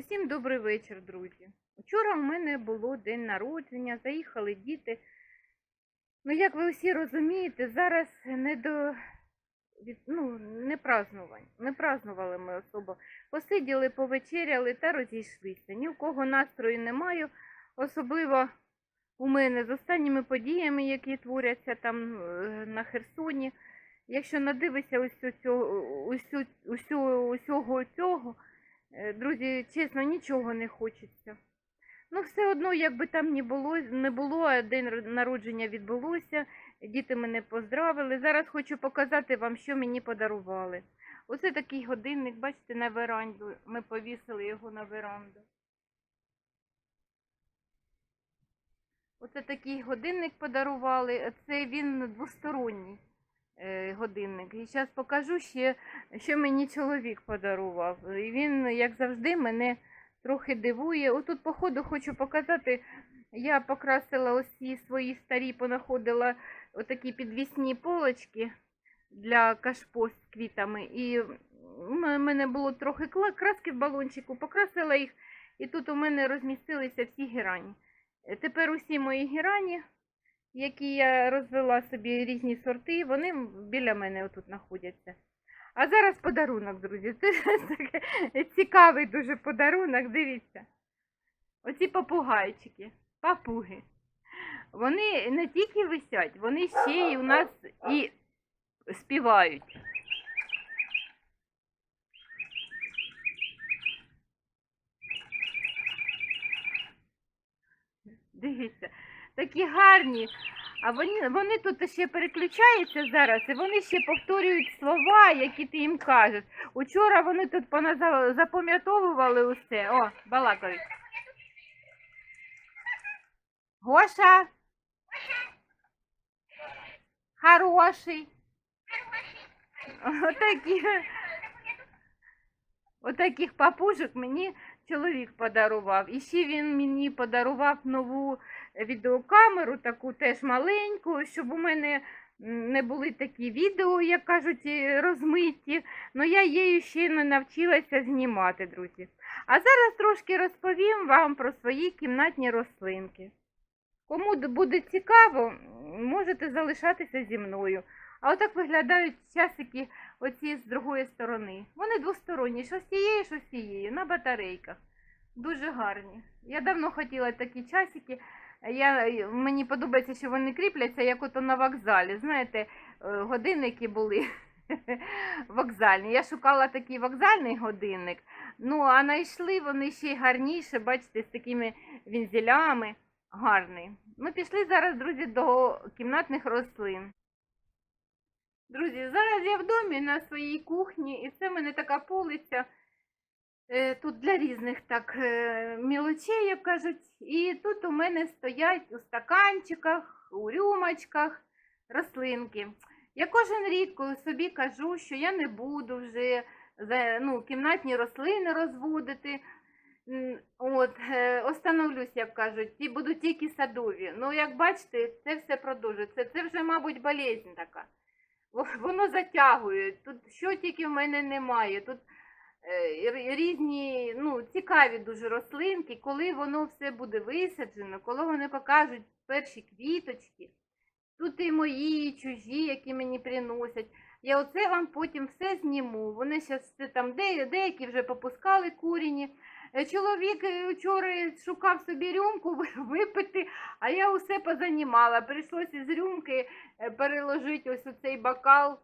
Усім добрий вечір, друзі. Вчора в мене було день народження, заїхали діти. Ну, як ви всі розумієте, зараз не до ну, не празднувань. Не празднували ми особо. Посиділи, повечеряли та розійшлися. Ні в кого настрою немає, особливо у мене з останніми подіями, які творяться там е, на Херсоні. Якщо надивишся ось цього, усю, усю, усього цього, Друзі, чесно, нічого не хочеться. Ну, все одно, як би там не було, не було, день народження відбулося, діти мене поздравили. Зараз хочу показати вам, що мені подарували. Оце такий годинник, бачите, на веранду. Ми повісили його на веранду. Оце такий годинник подарували. Це він двосторонній е, годинник. І зараз покажу ще, що мені чоловік подарував. І він, як завжди, мене трохи дивує. Отут, по ходу, хочу показати. Я покрасила ці свої старі, понаходила отакі підвісні полочки для кашпо з квітами. І в мене було трохи краски в балончику, покрасила їх, і тут у мене розмістилися всі герані. Е, Тепер усі мої герані які я розвела собі різні сорти, вони біля мене отут знаходяться. А зараз подарунок, друзі. Це таке цікавий дуже подарунок, дивіться. Оці попугайчики, папуги. Вони не тільки висять, вони ще й у нас і співають. Дивіться, такі гарні. А вони, вони тут ще переключаються зараз, і вони ще повторюють слова, які ти їм кажеш. Учора вони тут запам'ятовували усе. О, балакають. Гоша. Хороший. Отакі. Отаких папушок мені чоловік подарував. І ще він мені подарував нову відеокамеру, таку теж маленьку, щоб у мене не були такі відео, як кажуть, розмиті. Ну я її ще не навчилася знімати, друзі. А зараз трошки розповім вам про свої кімнатні рослинки. Кому буде цікаво, можете залишатися зі мною. А отак виглядають часики оці з другої сторони. Вони двосторонні, що з цієї, що з цієї, на батарейках. Дуже гарні. Я давно хотіла такі часики. Я, мені подобається, що вони кріпляться, як ото на вокзалі. Знаєте, е, годинники були вокзальні. Я шукала такий вокзальний годинник. Ну, а знайшли вони ще й гарніше, бачите, з такими вінзелями. Гарний. Ми пішли зараз, друзі, до кімнатних рослин. Друзі, зараз я в домі на своїй кухні, і це в мене така полиця. Е, Тут для різних так е, мілочей, як кажуть. І тут у мене стоять у стаканчиках, у рюмочках рослинки. Я кожен рік собі кажу, що я не буду вже ну, кімнатні рослини розводити. От, е, остановлюсь, як кажуть, і буду тільки садові. Ну, як бачите, це все продовжується. Це вже, мабуть, болезнь така. Воно затягує. Тут що тільки в мене немає. Тут е, різні, ну, цікаві дуже рослинки, коли воно все буде висаджено, коли вони покажуть перші квіточки. Тут і мої, і чужі, які мені приносять. Я оце вам потім все зніму. Вони зараз там де, деякі вже попускали курені. Е, Чоловік е, вчора шукав собі рюмку випити, а я усе позанімала. Прийшлося із рюмки е, переложити ось у цей бокал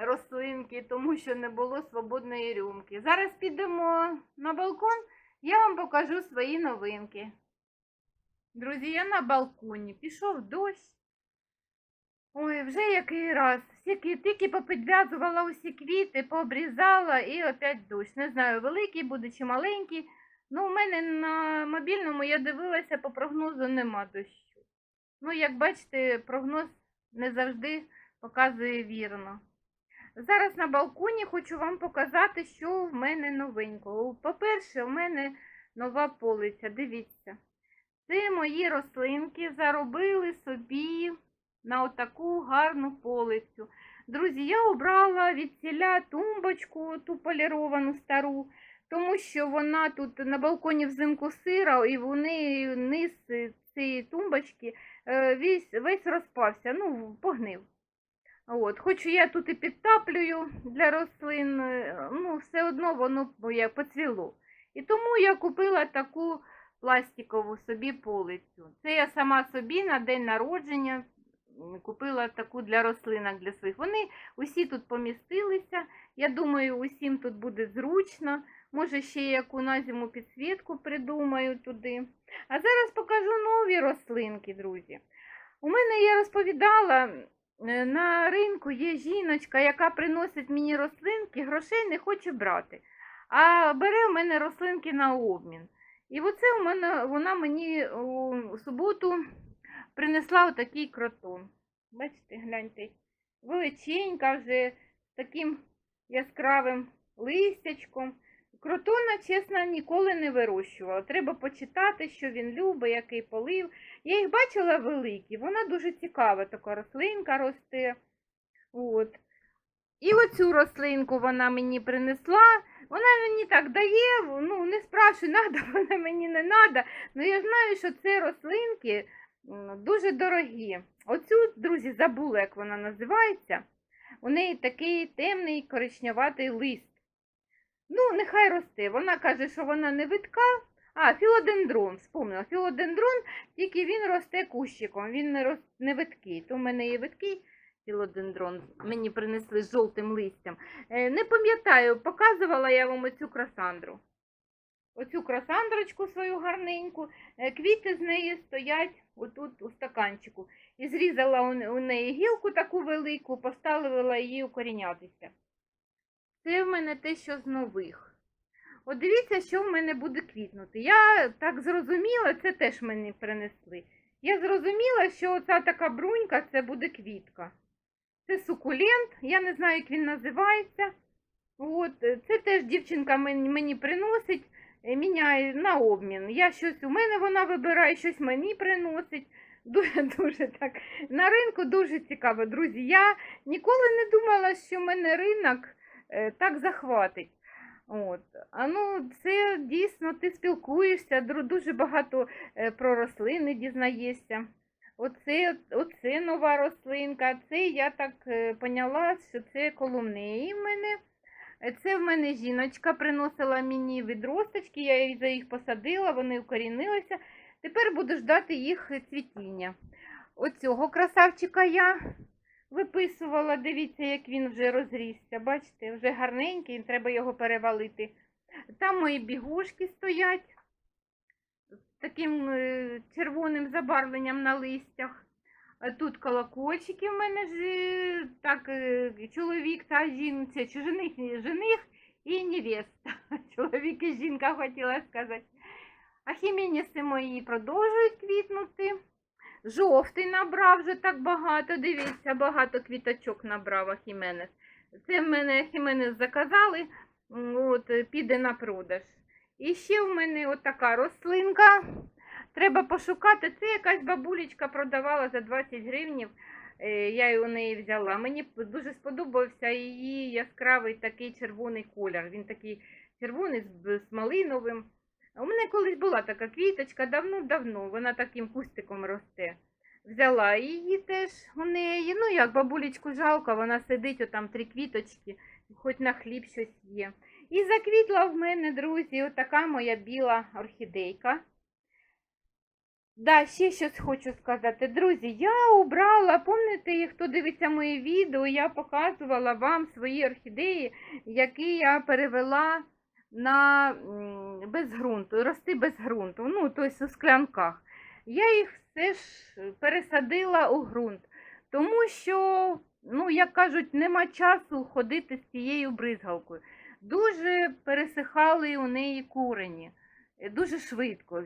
рослинки, тому що не було свободної рюмки. Зараз підемо на балкон, я вам покажу свої новинки. Друзі, я на балконі. Пішов дощ. Ой, вже який раз. Всі квітики попідв'язувала усі квіти, пообрізала і опять дощ. Не знаю, великий буде чи маленький. Ну, у мене на мобільному я дивилася, по прогнозу нема дощу. Ну, як бачите, прогноз не завжди показує вірно. Зараз на балконі хочу вам показати, що в мене новенького. По-перше, у мене нова полиця. Дивіться. Це мої рослинки заробили собі на отаку гарну полицю. Друзі, я обрала від ціля тумбочку, ту поліровану стару. тому що вона тут на балконі взимку сира, і вони низ цієї тумбочки е, весь, весь розпався, ну, погнив. От, хоч я тут і підтаплюю для рослин, е, ну, все одно воно бо поцвіло. І тому я купила таку пластикову собі полицю. Це я сама собі на день народження купила таку для рослинок для своїх. Вони усі тут помістилися. Я думаю, усім тут буде зручно. Може, ще яку на зиму підсвітку придумаю туди. А зараз покажу нові рослинки, друзі. У мене я розповідала, на ринку є жіночка, яка приносить мені рослинки, грошей не хоче брати. А бере в мене рослинки на обмін. І оце у мене вона мені у суботу принесла отакий кротон. Бачите, гляньте, величенька вже з таким яскравим листячком. Кротона, чесно, ніколи не вирощувала. Треба почитати, що він любить, який полив. Я їх бачила великі, вона дуже цікава, така рослинка росте. От. І оцю рослинку вона мені принесла. Вона мені так дає, ну не спрашуй, надо, вона мені не надо. Ну я знаю, що це рослинки дуже дорогі. Оцю, друзі, забула, як вона називається. У неї такий темний коричневатий лист. Ну, нехай росте. Вона каже, що вона не витка. А, філодендрон, вспомнила. Філодендрон, тільки він росте кущиком, він не, рос... не виткий. То в мене є виткий філодендрон, мені принесли з жовтим листям. Е, Не пам'ятаю, показувала я вам оцю красандру. Оцю красандрочку свою гарненьку. Е, Квіти з неї стоять отут у стаканчику. І зрізала у у неї гілку таку велику, поставила її укорінятися. Це в мене те, що з нових. От дивіться, що в мене буде квітнути. Я так зрозуміла, це теж мені принесли. Я зрозуміла, що оця така брунька це буде квітка. Це сукулент, я не знаю, як він називається. От, це теж дівчинка мені, приносить, е, міняє на обмін. Я щось у мене вона вибирає, щось мені приносить. Дуже дуже так. На ринку дуже цікаво, друзі. Я ніколи не думала, що в мене ринок так захватить. От. А ну, це дійсно ти спілкуєшся, дуже багато е, про рослини дізнаєшся. Оце, оце нова рослинка, це я так е, поняла, що це колумнеї в мене. Е, Це в мене жіночка приносила мені відросточки, я за їх посадила, вони укорінилися. Тепер буду ждати їх цвітіння. Оцього красавчика я виписувала. Дивіться, як він вже розрісся. Бачите, вже гарненький, треба його перевалити. Там мої бігушки стоять з таким е, червоним забарвленням на листях. Тут колокольчики в мене ж е, так, е, чоловік та жінка, жених, жених і невеста. Чоловік і жінка хотіла сказати. А хімініси мої продовжують квітнути. Жовтий набрав вже так багато. Дивіться, багато квіточок набрав Ахіменес. Це в мене Хіменес заказали, от, піде на продаж. І ще в мене от така рослинка. Треба пошукати. Це якась бабулечка продавала за 20 гривнів. Е, Я у неї взяла. Мені дуже сподобався її яскравий такий червоний колір. Він такий червоний з малиновим. У мене колись була така квіточка, давно-давно, вона таким кустиком росте. Взяла її теж у неї. Ну як, бабулечку жалко, вона сидить, отам три квіточки, хоч на хліб щось є. І заквітла в мене, друзі, отака моя біла орхідейка. Да, ще щось хочу сказати. Друзі, я обрала, пам'ятаєте, хто дивиться мої відео, я показувала вам свої орхідеї, які я перевела на без ґрунту, рости без ґрунту, ну, тобто у склянках. Я їх все ж пересадила у ґрунт, тому що, ну, як кажуть, нема часу ходити з цією бризгалкою. Дуже пересихали у неї корені. е, Дуже швидко.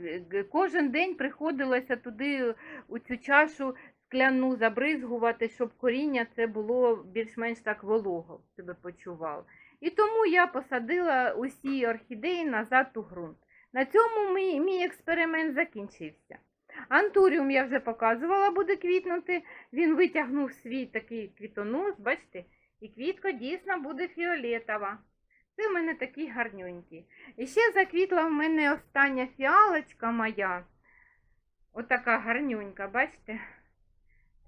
Кожен день приходилося туди у цю чашу скляну забризгувати, щоб коріння це було більш-менш так волого себе почувало. І тому я посадила усі орхідеї назад у ґрунт. На цьому мій, мій експеримент закінчився. Антуріум я вже показувала, буде квітнути. Він витягнув свій такий квітонос, бачите, і квітка дійсно буде фіолетова. Це в мене такий гарненький. І ще заквітла в мене остання фіалочка моя. Отака гарнюнька, бачите?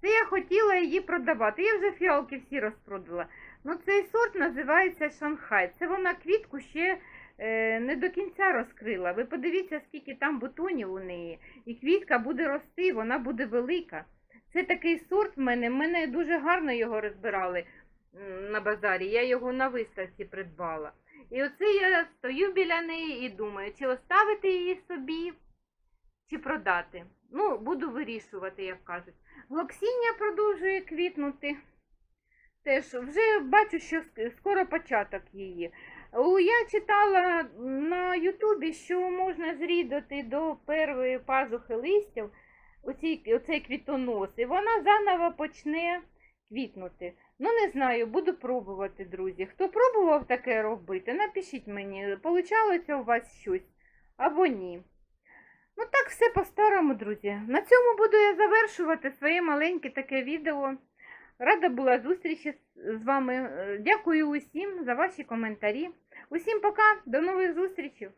Це я хотіла її продавати. Я вже фіалки всі розпродала. Ну, цей сорт називається Шанхай. Це вона квітку ще е, не до кінця розкрила. Ви подивіться, скільки там бутонів у неї. І квітка буде рости, вона буде велика. Це такий сорт в мене. Мене дуже гарно його розбирали на базарі. Я його на виставці придбала. І оце я стою біля неї і думаю, чи оставити її собі, чи продати. Ну, буду вирішувати, як кажуть. Глоксіння продовжує квітнути. Теж вже бачу, що скоро початок її. Я читала на Ютубі, що можна зрідати до першої пазухи листів оцей, оцей квітонос, і вона заново почне квітнути. Ну, не знаю, буду пробувати, друзі. Хто пробував таке робити, напишіть мені, получалося у вас щось або ні. Ну так, все по-старому, друзі. На цьому буду я завершувати своє маленьке таке відео. Рада була зустрічі з вами. Е, Дякую усім за ваші коментарі. Усім пока, до нових зустрічей!